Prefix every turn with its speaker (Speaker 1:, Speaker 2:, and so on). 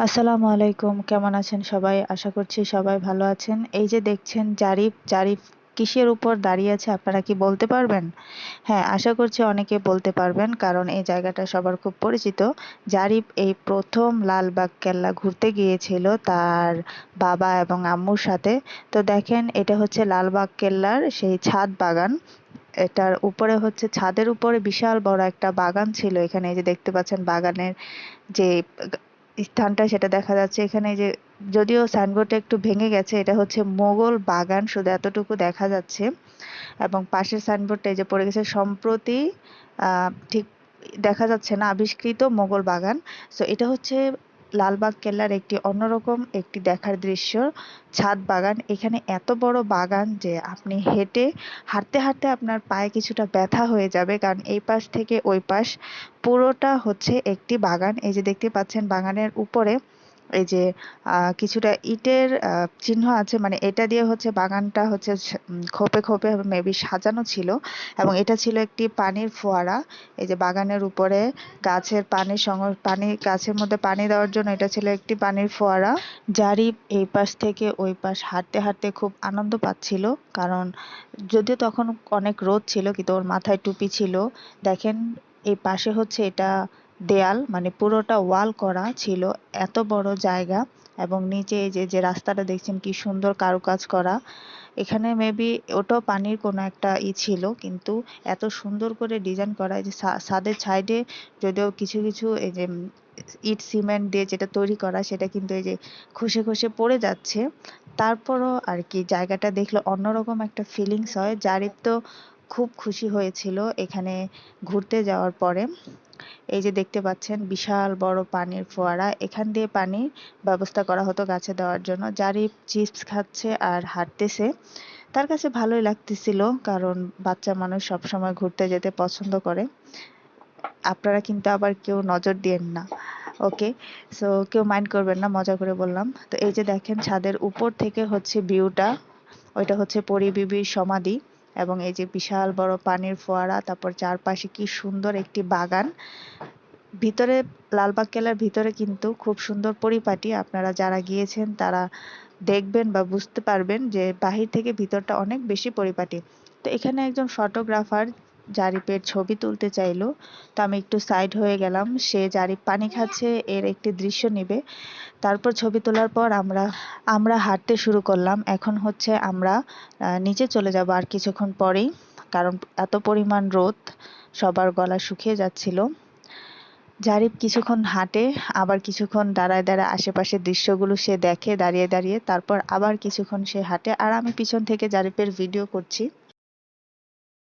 Speaker 1: আসসালামু আলাইকুম, কেমন আছেন সবাই? আশা করছি সবাই ভালো আছেন। এই যে দেখছেন জারিফ জারিফ কিসের উপর দাঁড়িয়ে আছে আপনারা কি বলতে পারবেন? হ্যাঁ আশা করছি অনেকে বলতে পারবেন কারণ এই জায়গাটা সবার খুব পরিচিত। জারিফ এই প্রথম লালবাগ কেল্লা ঘুরতে গিয়েছিল তার বাবা এবং আম্মুর সাথে। তো দেখেন, এটা হচ্ছে লালবাগ কেল্লার সেই ছাদ বাগান। এটার উপরে হচ্ছে, ছাদের উপরে বিশাল বড় একটা বাগান ছিল। এখানে এই যে দেখতে পাচ্ছেন বাগানের যে স্থানটা সেটা দেখা যাচ্ছে। এখানে যে যদিও সাইনবোর্ডটা একটু ভেঙে গেছে, এটা হচ্ছে মোগল বাগান, শুধু এতটুকু দেখা যাচ্ছে। এবং পাশের সাইনবোর্ডটা যে পড়ে গেছে, সম্প্রতি ঠিক দেখা যাচ্ছে না, আবিষ্কৃত মোগল বাগান। সো এটা হচ্ছে লালবাগ কেল্লার একটি অন্যরকম একটি দেখার দৃশ্য, ছাদ বাগান। এখানে এত বড় বাগান যে আপনি হেঁটে, হাঁটতে হাঁটতে আপনার পায়ে কিছুটা ব্যথা হয়ে যাবে, কারণ এই পাশ থেকে ওই পাশ পুরোটা হচ্ছে একটি বাগান। এই যে দেখতে পাচ্ছেন বাগানের উপরে এই যে কিছুটা ইটের চিহ্ন আছে মানে এটা দিয়ে হচ্ছে বাগানটা হচ্ছে খোপে খোপে মেবি সাজানো ছিল। এবং এটা ছিল একটি পানির ফোয়ারা। এই যে বাগানের উপরে গাছের পানি সঙ্গ পানি, গাছের মধ্যে পানি দেওয়ার জন্য এটা ছিল একটি পানির ফোয়ারা। জারিফ এই পাশ থেকে ওই পাশ হাঁটতে হাঁটতে খুব আনন্দ পাচ্ছিল। কারণ যদিও তখন অনেক রোদ ছিল, কিন্তু ওর মাথায় টুপি ছিল। দেখেন, এই পাশে হচ্ছে এটা দেয়াল মানে পুরোটা ওয়াল করা ছিল, এত বড় জায়গা এবং নিচে যে যে রাস্তাটা দেখছেন কি সুন্দর কারুকাজ করা। এখানে মেবি ওটাও পানির কোনো একটা ই ছিল, কিন্তু এত সুন্দর করে ডিজাইন করা যে ছাদের সাইডে যদিও কিছু কিছু এই যে, ইট, সিমেন্ট দিয়ে যেটা তৈরি করা, সেটা কিন্তু এই যে খসে খসে পড়ে যাচ্ছে। তারপরও আর কি জায়গাটা দেখলে অন্যরকম একটা ফিলিংস হয়। জারিফ তো খুব খুশি হয়েছিল এখানে ঘুরতে যাওয়ার পরে। এই যে দেখতে পাচ্ছেন, বিশাল বড় পানির ফোয়ারা। এখান দিয়ে পানি ব্যবস্থা করা হতো গাছে দেওয়ার জন্য। জারিফ চিপস খাচ্ছে আর হাঁটতেছে, তার কাছে ভালোই লাগতেছিল, কারণ বাচ্চা মানুষ সবসময় ঘুরতে যেতে পছন্দ করে। আপনারা কিন্তু আবার কেউ নজর দিয়েন না। ওকে, সো কেউ মাইন্ড করবেন না, মজা করে বললাম। তো এই যে দেখেন, ছাদের উপর থেকে হচ্ছে ভিউটা, ওইটা হচ্ছে পরিবিবির সমাধি। এবং এই যে বিশাল বড় পানির ফোয়ারা, তারপর চারপাশে কি সুন্দর একটি বাগান। ভিতরে লালবাগ কেলার ভিতরে কিন্তু খুব সুন্দর পরিপাটি। আপনারা যারা গিয়েছেন তারা দেখবেন বা বুঝতে পারবেন যে বাহির থেকে ভিতরটা অনেক বেশি পরিপাটি। তো এখানে একজন ফটোগ্রাফার জারিপের ছবি তুলতে চাইলো। তো আমি একটু সাইড হয়ে গেলাম। সে জারিপ পানি খাচ্ছে, এর একটি দৃশ্য নিবে। তারপর ছবি তোলার পর আমরা আমরা হাঁটতে শুরু করলাম। এখন হচ্ছে আমরা নিচে চলে যাব আর কিছুক্ষণ পরেই, কারণ এত পরিমাণ রোদ, সবার গলা শুকিয়ে যাচ্ছিল। জারিফ কিছুক্ষণ হাঁটে, আবার কিছুক্ষণ দাঁড়ায় দাঁড়ায় আশেপাশের দৃশ্যগুলো সে দেখে, দাঁড়িয়ে দাঁড়িয়ে, তারপর আবার কিছুক্ষণ সে হাঁটে। আর আমি পিছন থেকে জারিফের ভিডিও করছি।